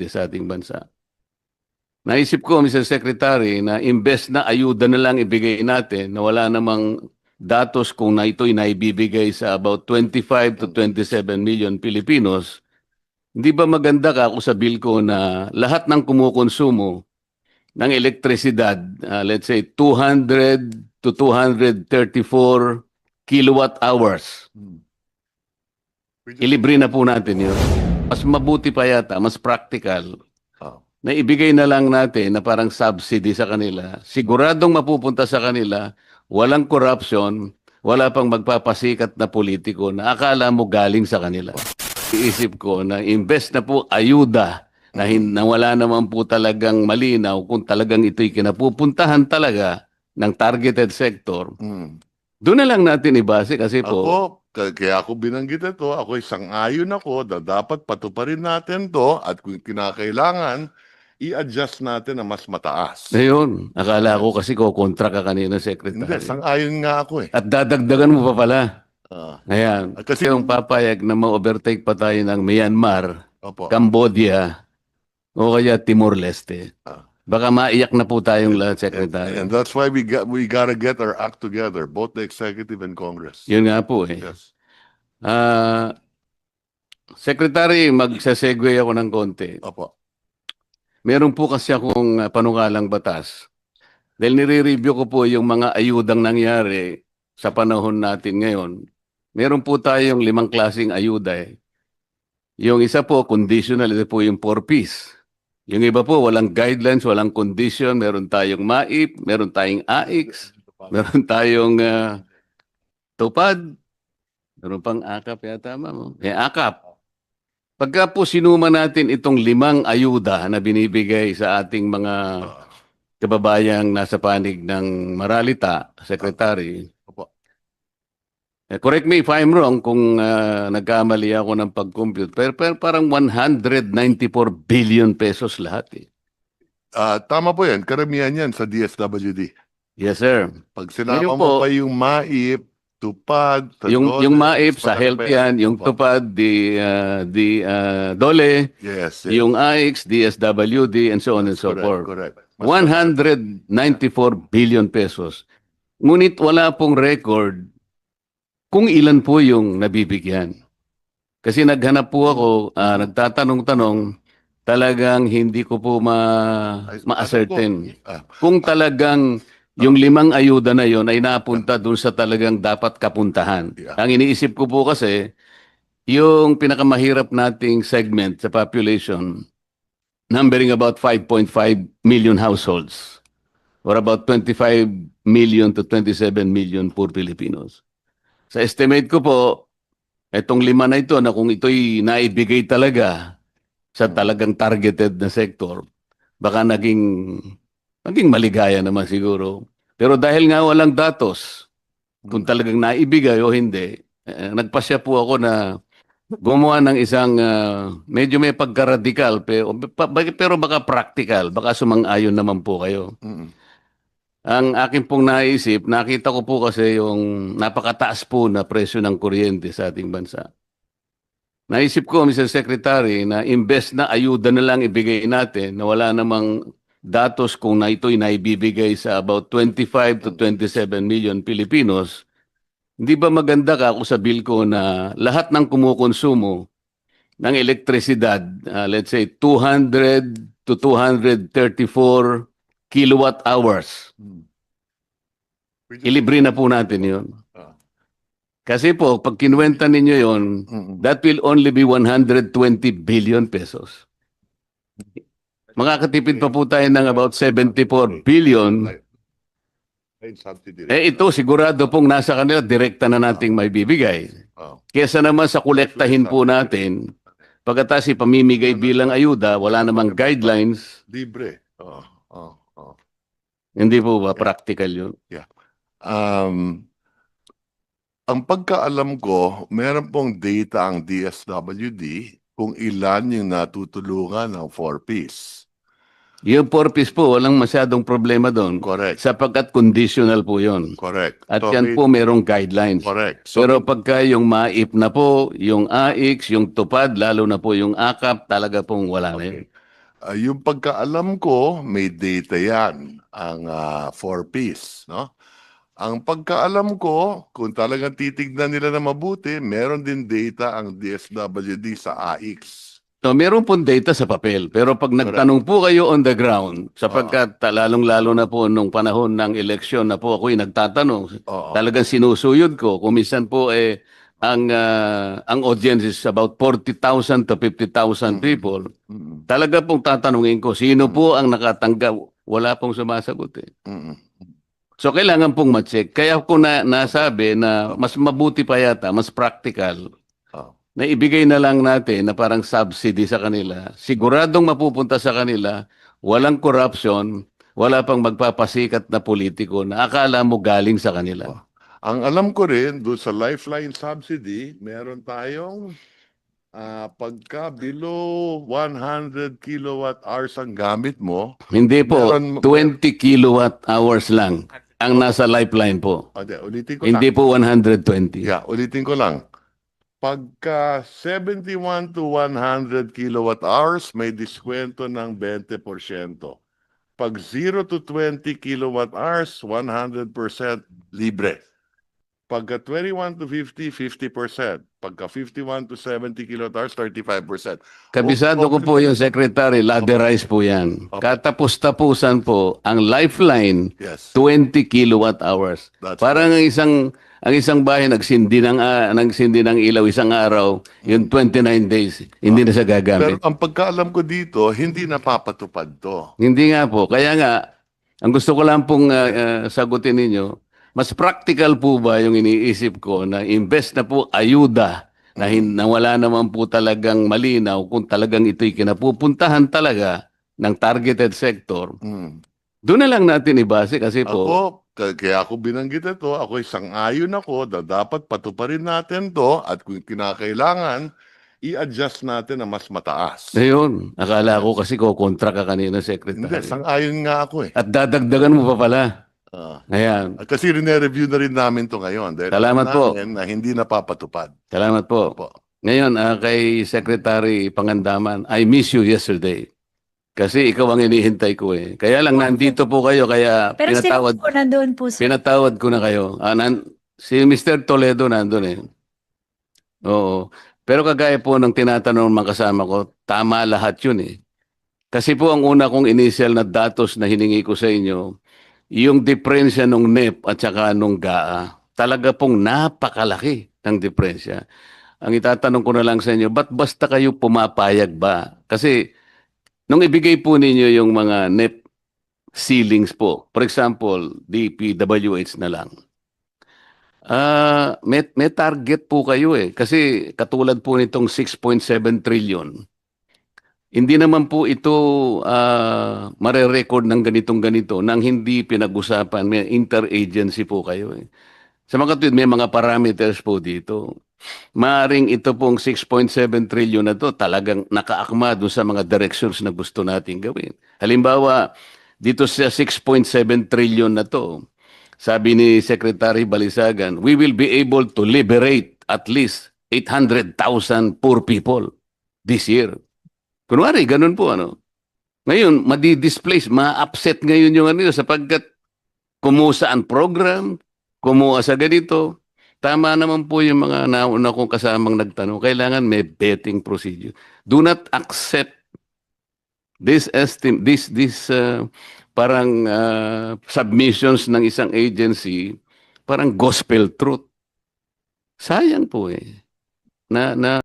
kuryente sa ating bansa. Naisip ko, Mr. Secretary, na imbes na ayuda na lang ibigay natin na wala namang datos kung na ito'y naibibigay sa about 25 to 27 million Pilipinos, hindi ba maganda ka ako sa bill ko na lahat ng kumukonsumo ng elektrisidad, ah, let's say 200 to 234 kilowatt hours, ilibre na po natin yun. Mas mabuti pa yata, mas practical, Oh. na ibigay na lang natin na parang subsidy sa kanila. Siguradong mapupunta sa kanila, walang corruption, wala pang magpapasikat na politiko na akala mo galing sa kanila. Iisip ko na imbes na po ayuda na, hin- na wala naman po talagang malinaw kung talagang ito'y kinapupuntahan talaga ng targeted sector, Mm. doon na lang natin ibase kasi po, Ako, kaya ako binanggit ito, ako isang ayon ako na dapat patuparin natin to at kung kinakailangan, i-adjust natin na mas mataas. ayun, akala ko kasi ko kontra ka kanina, Secretary. Hindi, sang ayon nga ako eh. At dadagdagan mo pa pala. Ah, Ayan. Ah, Kasi yung papayag na ma-overtake pa tayo ng Myanmar, opo. Cambodia, o kaya Timor-Leste. Ah. Baka maiyak na po tayong lahat, Secretary. And that's why we got we gotta get our act together, both the executive and Congress. Yun nga po eh. Yes. Ah, Secretary, magsasegue ako ng konti. Opo. Meron po kasi akong ah, panukalang batas. Dahil nire-review ko po yung mga ayudang nangyari sa panahon natin ngayon. Meron po tayong limang klasing ayuda eh. Yung isa po, conditional, ito po yung 4Ps. Yung iba po, walang guidelines, walang condition. Meron tayong MAIP, meron tayong AIX, meron tayong ah, tupad, meron pang AKAP yata, ma'am. Eh, AKAP. Pagka po sinuma natin itong limang ayuda na binibigay sa ating mga kababayang nasa panig ng Maralita, Secretary. Eh, correct me if I'm wrong kung ah, nagkamali ako ng pag-compute. Pero, pero parang 194 billion pesos lahat eh. ah, tama po yan. Karamihan yan sa DSWD. Yes, sir. Pag sinama mo po- pa yung MAIP, TUPAD, sa Yung, DOLE, yung MAIP sa health yan, yung tupad, di, ah, di ah, DOLE, Yes. yes. yung AIX, DSWD, and so on and so correct, forth. correct. Mas- 194 billion pesos. Ngunit wala pong record kung ilan po yung nabibigyan. Kasi naghanap po ako, ah, nagtatanong-tanong, talagang hindi ko po ma, ma-ascertain. Ah, Kung talagang yung limang ayuda na yon ay napunta dun sa talagang dapat kapuntahan. Ang iniisip ko po kasi, yung pinakamahirap nating segment sa population, numbering about 5.5 million households or about 25 million to 27 million poor Filipinos. Sa estimate ko po, itong lima na ito na kung ito'y naibigay talaga sa talagang targeted na sector, baka naging naging maligaya naman siguro. Pero dahil nga walang datos kung talagang naibigay o hindi, eh, nagpasya po ako na gumawa ng isang ah, medyo may pagka-radical pero, pero baka practical, baka sumang-ayon naman po kayo. mm, Ang akin pong naisip, nakita ko po kasi yung napakataas po na presyo ng kuryente sa ating bansa. Naisip ko, Mr. Secretary, na imbes na ayuda na lang ibigay natin na wala namang datos kung na ito'y naibibigay sa about 25 to 27 million Pilipinos, hindi ba maganda ka ako sa bill ko na lahat ng kumukonsumo ng elektrisidad, ah, let's say 200 to 234 kilowatt hours, ilibre na po natin yun. Ah. Kasi po, pag kinuwenta ninyo yon, Mm, that will only be 120 billion pesos. Makakatipid pa po tayo ng about 74 billion. Eh ito, sigurado pong nasa kanila, direkta na nating may bibigay. Ah, Kesa naman sa kolektahin po natin, pagkatas ipamimigay bilang ayuda, wala namang guidelines, libre. Oh. Hindi po ba practical yun? Um, ang pagkaalam ko, meron pong data ang DSWD kung ilan yung natutulungan ng 4Ps. Yung purpose po, walang masyadong problema doon. Correct. Sapagkat conditional po yon. Correct. At So, yan may- po merong guidelines. Correct. So, Pero pagka yung MAIP na po, yung AIX, yung TUPAD, lalo na po yung AKAP, talaga pong wala na yun. Ah, yung pagkaalam ko, may data yan, ang 4Ps, no? Ang pagkaalam ko, kung talagang titignan nila na mabuti, meron din data ang DSWD sa AX. So, meron pong data sa papel. Pero pag nagtanong po kayo on the ground, sapagkat lalong-lalo na po nung panahon ng eleksyon na po ako'y nagtatanong, Oo. talagang sinusuyod ko. Kung minsan po eh, ang, ah, ang audience is about 40,000 to 50,000 people. Mm, Talaga pong tatanungin ko, sino po ang nakatanggap? Wala pong sumasagot eh. mm, So kailangan pong ma-check. Kaya ko na nasabi na mas mabuti pa yata, mas practical, Oo. na ibigay na lang natin na parang subsidy sa kanila. Siguradong mapupunta sa kanila, walang corruption, wala pang magpapasikat na politiko na akala mo galing sa kanila. Ang alam ko rin, doon sa Lifeline Subsidy, meron tayong ah, pagka below 100 kilowatt hours ang gamit mo, Hindi po, Meron- 20 kilowatt hours lang ang nasa lifeline po. di, ulitin ko Hindi lang. po 120. Yeah, ulitin ko lang. Pagka 71 to 100 kilowatt hours, may diskwento ng 20%. Pag 0 to 20 kilowatt hours, 100% libre. Pagka 21 to 50, 50%. Pagka 51 to 70 kilowatt hours, 35%. Kabisado ko po yung secretary, laderize po yan. Katapos-tapusan po ang lifeline Yes. 20 kilowatt hours. That's Parang ang isang ang isang bahay nagsindi ng ah, nagsindi ng ilaw isang araw, yung 29 days, hindi na siya Pero gagamit. ang pagkaalam ko dito, hindi napapatupad to. Hindi nga po. Kaya nga, ang gusto ko lang pong ah, ah, sagutin ninyo, mas practical po ba yung iniisip ko na imbes na po ayuda na, hin- na wala naman po talagang malinaw kung talagang ito'y kinapupuntahan talaga ng targeted sector, Mm. doon na lang natin ibase kasi po, Ako, kaya ako binanggit ito, ako isang ayon ako na dapat patuparin natin to at kung kinakailangan, i-adjust natin na mas mataas. ayun, akala ko kasi ko kontra ka kanina, Secretary. Hindi, sang ayon nga ako eh. At dadagdagan mo pa pala. Ah. Ayan. At kasi rine-review na rin namin to ngayon. Dahil Salamat alam po. Na hindi napapatupad. Salamat po. Opo. Ngayon, ah, kay Secretary Pangandaman, I miss you yesterday. Kasi ikaw ang inihintay ko eh. Kaya lang nandito po kayo, kaya Pero pinatawad, sino po nandun po sir? pinatawad ko na kayo. Ah, nan, si Mr. Toledo nandun eh. Oo. Pero kagaya po ng tinatanong ng mga kasama ko, tama lahat yun eh. Kasi po ang una kong initial na datos na hiningi ko sa inyo, yung diferensya ng NEP at saka nung GAA, talaga pong napakalaki ng diferensya. Ang itatanong ko na lang sa inyo, ba't basta kayo pumapayag ba? Kasi nung ibigay po ninyo yung mga NEP ceilings po, for example, DPWH na lang, Ah, may, may target po kayo eh. Kasi katulad po nitong 6.7 trillion, hindi naman po ito ah, mare-record ng ganitong ganito nang hindi pinag-usapan. May interagency po kayo eh. Sa mga katulad, may mga parameters po dito. Maaring ito pong 6.7 trillion na to talagang nakaakma doon sa mga directions na gusto nating gawin. Halimbawa, dito sa 6.7 trillion na to, sabi ni Secretary Balisagan, we will be able to liberate at least 800,000 poor people this year. Kunwari, ganun po ano. Ngayon, madi-displace, ma-upset ngayon yung ano sapagkat kumusa ang program, kumuha sa ganito. Tama naman po yung mga nauna kong kasamang nagtanong. Kailangan may betting procedure. Do not accept this estim this this uh, parang uh, submissions ng isang agency parang gospel truth. Sayang po eh. Na na